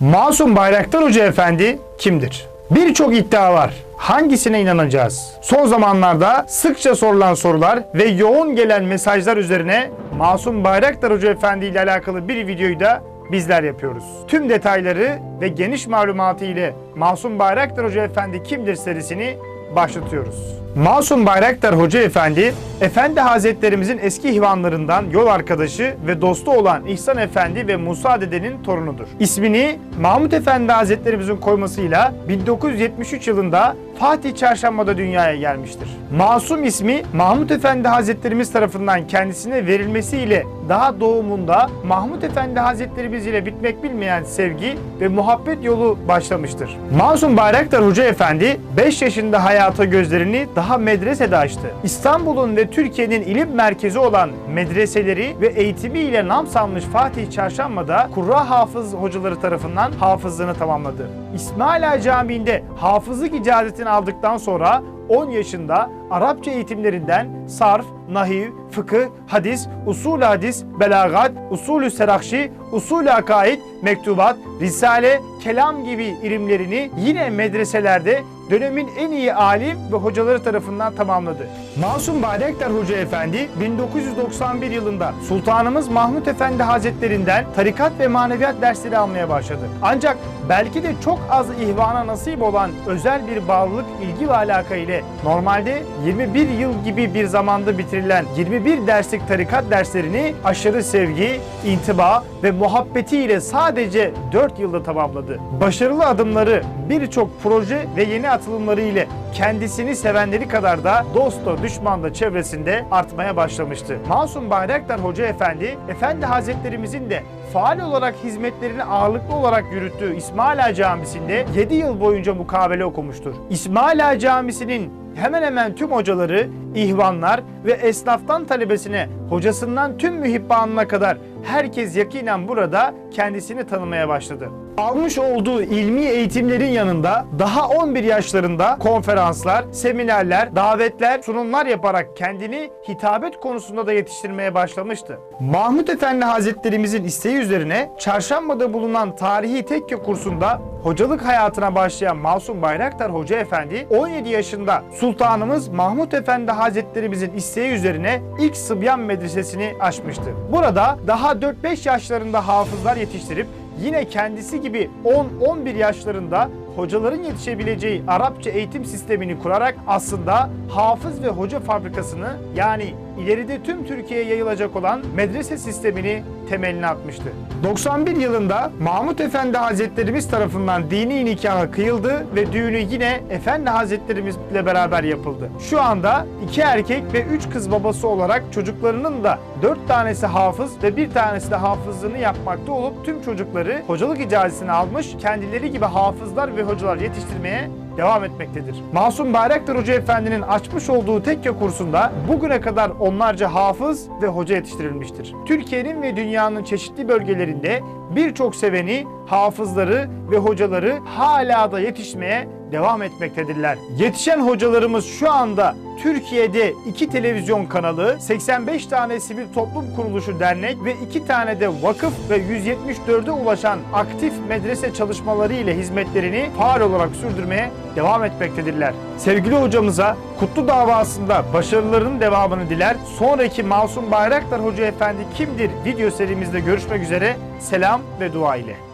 Masum Bayraktar Hoca Efendi kimdir? Birçok iddia var. Hangisine inanacağız? Son zamanlarda sıkça sorulan sorular ve yoğun gelen mesajlar üzerine Masum Bayraktar Hoca Efendi ile alakalı bir videoyu da bizler yapıyoruz. Tüm detayları ve geniş malumatı ile Masum Bayraktar Hoca Efendi kimdir serisini başlatıyoruz. Masum Bayraktar Hoca Efendi, Efendi Hazretlerimizin eski ihvanlarından yol arkadaşı ve dostu olan İhsan Efendi ve Musa Dede'nin torunudur. İsmini Mahmut Efendi Hazretlerimizin koymasıyla 1973 yılında Fatih Çarşamba'da dünyaya gelmiştir. Masum ismi Mahmut Efendi Hazretlerimiz tarafından kendisine verilmesiyle daha doğumunda Mahmut Efendi Hazretlerimiz ile bitmek bilmeyen sevgi ve muhabbet yolu başlamıştır. Masum Bayraktar Hoca Efendi 5 yaşında hayata gözlerini daha medresede açtı. İstanbul'un ve Türkiye'nin ilim merkezi olan medreseleri ve eğitimiyle nam salmış Fatih Çarşamba'da Kurra Hafız hocaları tarafından hafızlığını tamamladı. İsmail Ağa Camii'nde hafızlık icazetini aldıktan sonra 10 yaşında Arapça eğitimlerinden sarf, nahiv, fıkıh, hadis, usul hadis, belagat, usulü serakşi, usulü akaid, mektubat, risale, kelam gibi ilimlerini yine medreselerde dönemin en iyi alim ve hocaları tarafından tamamladı. Masum Bayraktar Hoca Efendi 1991 yılında Sultanımız Mahmut Efendi Hazretlerinden tarikat ve maneviyat dersleri almaya başladı. Ancak belki de çok az ihvana nasip olan özel bir bağlılık, ilgi ve alaka ile normalde 21 yıl gibi bir zamanda bitirilen 21 derslik tarikat derslerini aşırı sevgi, intiba ve muhabbetiyle sadece 4 yılda tamamladı. Başarılı adımları birçok proje ve yeni atılımları ile kendisini sevenleri kadar da dost da düşman da çevresinde artmaya başlamıştı. Masum Bayraktar Hoca Efendi, Efendi Hazretlerimizin de faal olarak hizmetlerini ağırlıklı olarak yürüttüğü İsmail Ağa Camisi'nde 7 yıl boyunca mukabele okumuştur. İsmail Ağa Camisi'nin hemen hemen tüm hocaları, ihvanlar ve esnaftan talebesine, hocasından tüm mühibbanına kadar herkes yakinen burada kendisini tanımaya başladı. Almış olduğu ilmi eğitimlerin yanında daha 11 yaşlarında konferanslar, seminerler, davetler, sunumlar yaparak kendini hitabet konusunda da yetiştirmeye başlamıştı. Mahmut Efendi Hazretlerimizin isteği üzerine Çarşamba'da bulunan tarihi tekke kursunda hocalık hayatına başlayan Masum Bayraktar Hoca Efendi 17 yaşında Sultanımız Mahmut Efendi Hazretlerimizin isteği üzerine ilk Sıbyan Medresesini açmıştı. Burada daha 4-5 yaşlarında hafızlar yetiştirip yine kendisi gibi 10-11 yaşlarında hocaların yetişebileceği Arapça eğitim sistemini kurarak aslında hafız ve hoca fabrikasını yani ileride tüm Türkiye'ye yayılacak olan medrese sistemini temelini atmıştı. 91 yılında Mahmut Efendi Hazretlerimiz tarafından dini nikahı kıyıldı ve düğünü yine Efendi Hazretlerimizle beraber yapıldı. Şu anda iki erkek ve üç kız babası olarak çocuklarının da dört tanesi hafız ve bir tanesi de hafızlığını yapmakta olup tüm çocukları hocalık icazetini almış, kendileri gibi hafızlar ve hocalar yetiştirmeye devam etmektedir. Masum Bayraktar Hoca Efendi'nin açmış olduğu tekke kursunda bugüne kadar onlarca hafız ve hoca yetiştirilmiştir. Türkiye'nin ve dünyanın çeşitli bölgelerinde birçok seveni, hafızları ve hocaları hala da yetişmeye devam etmektedirler. Yetişen hocalarımız şu anda Türkiye'de iki televizyon kanalı, 85 tane sivil toplum kuruluşu dernek ve iki tane de vakıf ve 174'e ulaşan aktif medrese çalışmaları ile hizmetlerini faal olarak sürdürmeye devam etmektedirler. Sevgili hocamıza Kutlu davasında başarılarının devamını diler. Sonraki Masum Bayraktar Hoca Efendi kimdir video serimizde görüşmek üzere. Selam ve dua ile.